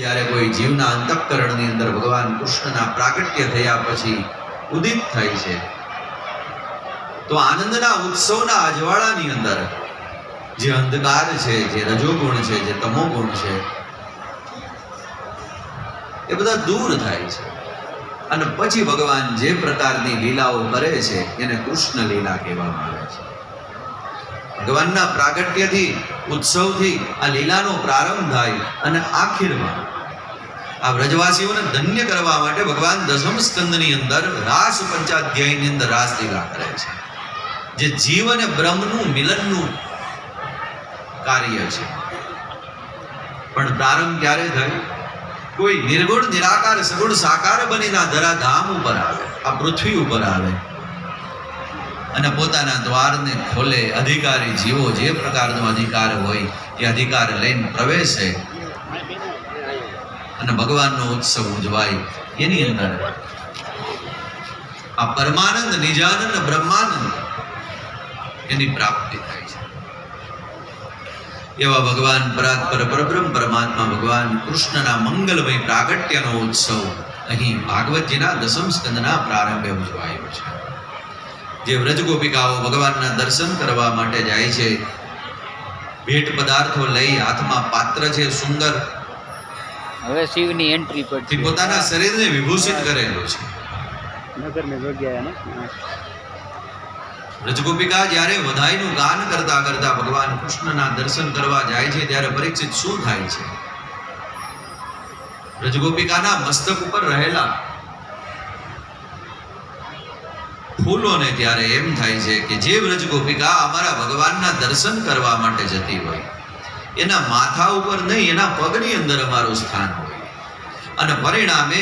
જ્યારે કોઈ જીવના અંતઃકરણની અંદર ભગવાન કૃષ્ણના પ્રાગટ્ય થયા પછી ઉદિત થાય છે. તો આનંદના ઉત્સવના અજવાળાની અંદર જે અંધકાર છે, જે રજોગુણ છે, જે તમોગુણ છે, એ બધા દૂર થાય છે. અને પછી ભગવાન જે પ્રકારની લીલાઓ કરે છે, એને કૃષ્ણ લીલા કહેવામાં આવે છે. ભગવાનના પ્રાગટ્યથી, ઉત્સવથી આ લીલાનો પ્રારંભ થાય અને આખીરમાં આ વ્રજવાસીઓને ધન્ય કરવા માટે ભગવાન દસમ સ્કંદની અંદર રાસ પંચાધ્યાયની અંદર રાસ લીલા કરે છે. જે જીવ અને બ્રહ્મનું મિલનનું કાર્ય છે. પણ પ્રારંભ ક્યારે થાય? કોઈ નિર્ગુણ, નિરાકાર, સગુણ, સાકાર બનીને ધરાધામ ઉપર આવે, આ પૃથ્વી ઉપર આવે. અને પોતાના દ્વારને ખોલે. અધિકારી જીવો જે પ્રકારનો અધિકાર હોય એ અધિકાર લઈને પ્રવેશે અને ભગવાનનો ઉત્સવ ઉજવાય એની અંદર. આ પરમાનંદ, નિજાનંદ, બ્રહ્માનંદ એની પ્રાપ્તિ થાય છે. એવા ભગવાન પરાત્પર પરબ્રહ્મ પરમાત્મા ભગવાન કૃષ્ણના મંગલમય પ્રાગટ્યનો ઉત્સવ અહીં ભાગવતજીના દસમ સ્કંદના પ્રારંભે ઉજવાયો છે. જે વ્રજ ગોપિકાઓ ભગવાનના દર્શન કરવા માટે જાય છે ભેટ પદાર્થો લઈ હાથમાં પાત્ર છે સુંદર. હવે શિવની એન્ટ્રી પર પોતાના શરીરને વિભૂષિત કરેલો છે. નગર મે વ્રજગોપિકા જ્યારે વધાઈનું ગાન કરતા કરતા ભગવાન કૃષ્ણના દર્શન કરવા જાય છે ત્યારે પરીક્ષિત શું થાય છે? રજગોપિકાના મસ્તક ઉપર રહેલા ફૂલોને ત્યારે એમ થાય છે કે જે વ્રજગોપિકા અમારા ભગવાનના દર્શન કરવા માટે જતી હોય, એના માથા ઉપર નહીં, એના પગની અંદર અમારું સ્થાન હોય. અને પરિણામે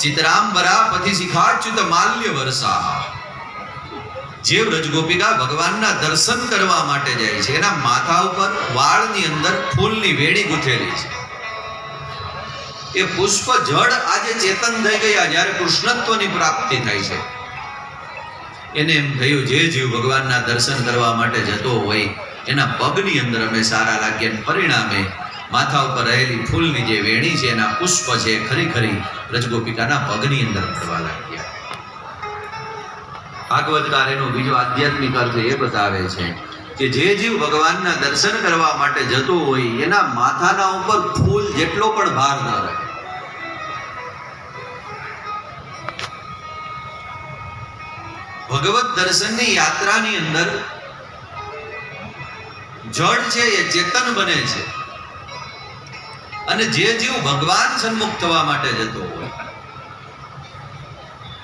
ચિત્રાંબરા પતિ શિખાચ્યુત માલ્ય વર્ષા જે વ્રજગોપિકા ભગવાનના દર્શન કરવા માટે જાય છે, એના માથા ઉપર વાળની અંદર ફૂલની વેડી ગૂંથેલી છે. એ પુષ્પ જળ આજે ચેતન થઈ ગયા જ્યારે કૃષ્ણત્વની પ્રાપ્તિ થાય છે. એને એમ થયું, જે જીવ ભગવાનના દર્શન કરવા માટે જતો હોય, એના પગની અંદર અમે સારા લાગ્યા પરિણામે માથા ઉપર રહેલી ફૂલની જે વેણી છે, એના પુષ્પ છે, ખરી ખરી રજગોપિકાના પગની અંદર પડવા લાગ્યા. ભાગવતકાર એનો બીજો આધ્યાત્મિક અર્થ એ બતાવે છે કે જે જીવ ભગવાનના દર્શન કરવા માટે જતો હોય, એના માથાના ઉપર ફૂલ જેટલો પણ ભાર ન રહે. ભગવત દર્શનની યાત્રાની અંદર જળ છે એ ચેતન બને છે. અને જે જીવ ભગવાન સન્મુખ થવા માટે જતો હોય,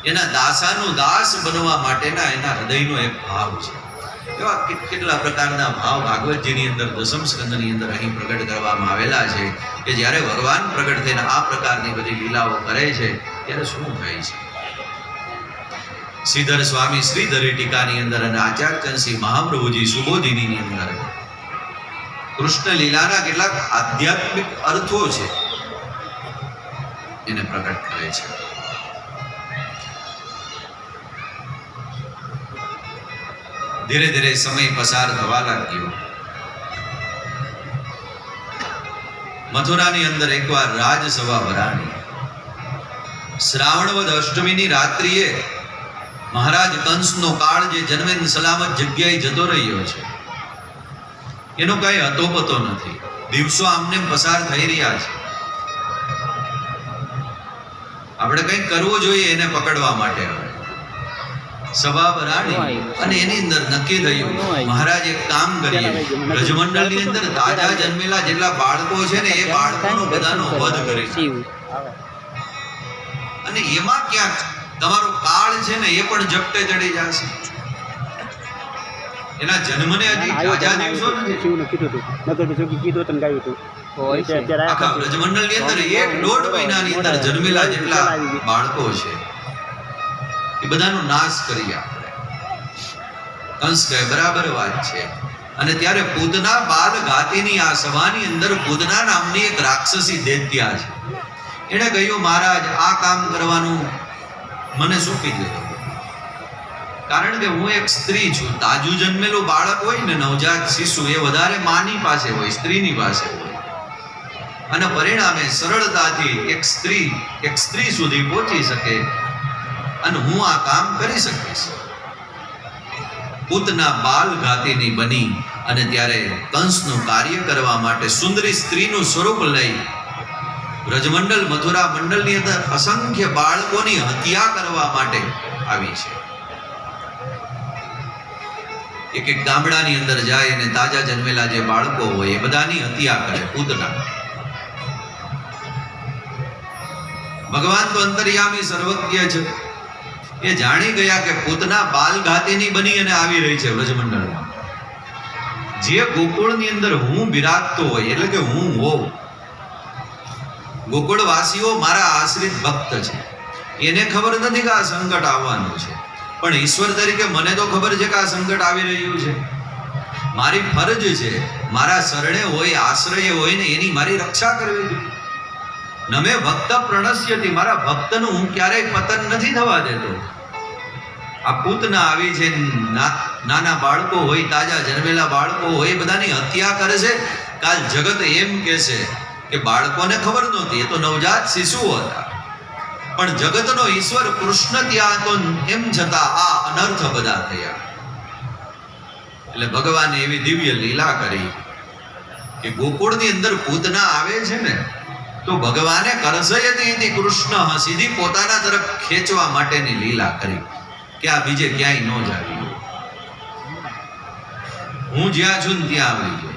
એના દાસાનો દાસ બનવા માટેના એના હૃદયનો એક ભાવ છે. એવા કેટ- કેટલા પ્રકારના ભાવ ભાગવતજીની અંદર, દસમ સ્કંદની અંદર અહીં પ્રગટ કરવામાં આવેલા છે કે જ્યારે ભગવાન પ્રગટ થઈને આ પ્રકારની બધી લીલાઓ કરે છે, ત્યારે શું થાય છે? શ્રીધર સ્વામી શ્રીધરે ટીકાની અંદર અને આચાર્યચંદ મહાપ્રભુજી સુબોધિનીની અંદર કૃષ્ણ લીલાના કેટલાક આધ્યાત્મિક અર્થો છે એને પ્રગટ કરે છે. ધીરે ધીરે સમય પસાર થવા લાગ્યો. મથુરાની અંદર એકવાર રાજસભા ભરાણી શ્રાવણવદ અષ્ટમીની રાત્રિએ મહારાજ કંસનો કાળ જે જન્મેન સલામત જગ્યાએ જતો રહ્યો છે. એનો કઈ અતોપતો નથી. દિવસો આમને પસાર થઈ રહ્યા છે. આપણે કંઈક કરવું જોઈએ એને પકડવા માટે હવે. સભા ભરાણી અને એની અંદર નક્કી થયું મહારાજ એક કામ કરીએ. રજમંડળની અંદર તાજા જન્મેલા જેટલા બાળકો છે ને એ બાળકોનો બધાનો વધ કરે અને એમાં ક્યાંક તમારો કાળ છે ને એ પણ જપટે ચડી જશે. એના જન્મને હજી તાજા દિવસો નથી. કીધું હતું. નગર જોગી કીધું તમે ગાયું હતું. છે. આખા બ્રજમંડળની અંદર એક દોઢ મહિનાની અંદર જન્મેલા જેટલા બાળકો છે. એ બધાનો નાશ કરી આપણે કંસ કહે બરાબર વાત છે. અને ત્યારે પૂતના બાલ ઘાતીની આ સભાની અંદર પૂતના નામની એક રાક્ષસી દૈત્યા છે. એણે કહ્યું મહારાજ આ કામ કરવાનું મને સોંપી દો કારણ કે હું એક સ્ત્રી છું. તાજું જન્મેલું બાળક હોય ને નવજાત શિશુ, એ વધારે માની પાસે હોય, સ્ત્રીની પાસે હોય. અને પરિણામે સરળતાથી એક સ્ત્રી એક સ્ત્રી સુધી પહોંચી શકે અને હું આ કામ કરી શકીશ. પૂતના બાલ ઘાતીની બની અને ત્યારે કંસનું કાર્ય કરવા માટે સુંદરી સ્ત્રીનું સ્વરૂપ લઈ બ્રજમંડળ મથુરા મંડળની અંદર અસંખ્ય બાળકોની હત્યા કરવા માટે આવી છે. એક એક ગામડાની અંદર જાય અને તાજા જન્મેલા જે બાળકો હોય એ બધાની હત્યા કરે પૂતના ભગવાન તો અંતર્યામી સર્વજ્ઞ છે એ જાણી ગયા કે પૂતના બાલઘાતીની બની અને આવી રહી છે વ્રજમંડળમાં જે ગોકુળની અંદર હું બિરાજતો હોય, એટલે કે હું હોઉં ગોકુળવાસીઓ મારા આશ્રિત ભક્ત છે. એને ખબર નથી કે આ સંકટ આવવાનું છે. પણ ઈશ્વર તરીકે મને તો ખબર છે કે આ સંકટ આવી રહ્યું છે. મારી ફરજ છે, મારા શરણે હોય, આશ્રય હોય ને એની મારી રક્ષા કરવી જોઈએ. નમે ભક્ત પ્રણશ્યથી મારા ભક્તનું હું ક્યારેય પતન નથી થવા દેતો. આ પૂતના આવી છે નાના બાળકો હોય, તાજા જન્મેલા બાળકો હોય બધાની હત્યા કરે છે કાલ જગત એમ કહેશે કે બાળકોને ખબર નહોતી, એ તો નવજાત શિશુઓ હતા. પણ જગતનો ઈશ્વર કૃષ્ણ ત્યાં તો એમ છતાં આ અનર્થ બધા થયા. એટલે ભગવાને એવી દિવ્ય લીલા કરી કે ગોકુળની અંદર પૂતના આવે છે ને, તો ભગવાને કરસયતી કૃષ્ણ સીધી પોતાના તરફ ખેંચવા માટેની લીલા કરી કે આ બીજે ક્યાંય ન જાવી. હું જ્યાં છું ત્યાં આવી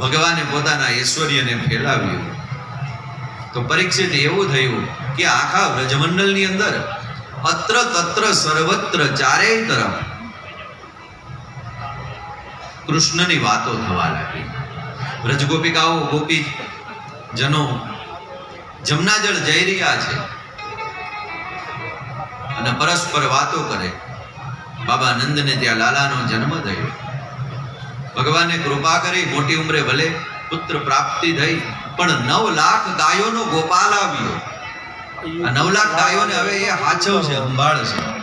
ભગવાને પોતાના ઐશ્વર્યને ફેલાવ્યું. તો પરીક્ષિત એવું થયું કે આખા વ્રજમંડળની અંદર અત્ર તત્ર સર્વત્ર ચારેય તરફ કૃષ્ણની વાતો થવા લાગી. વ્રજગોપિકાઓ ગોપી જનો જમનાજળ જઈ રહ્યા છે અને પરસ્પર વાતો કરે. બાબા નંદને ત્યાં લાલાનો જન્મ થયો. ભગવાને કૃપા કરી, મોટી ઉંમરે ભલે પુત્ર પ્રાપ્તિ થઈ, પણ નવ લાખ ગાયોનો ગોપાલ આવ્યો. નવ લાખ ગાયોને હવે એ હાચવ છે સંભાળ છે.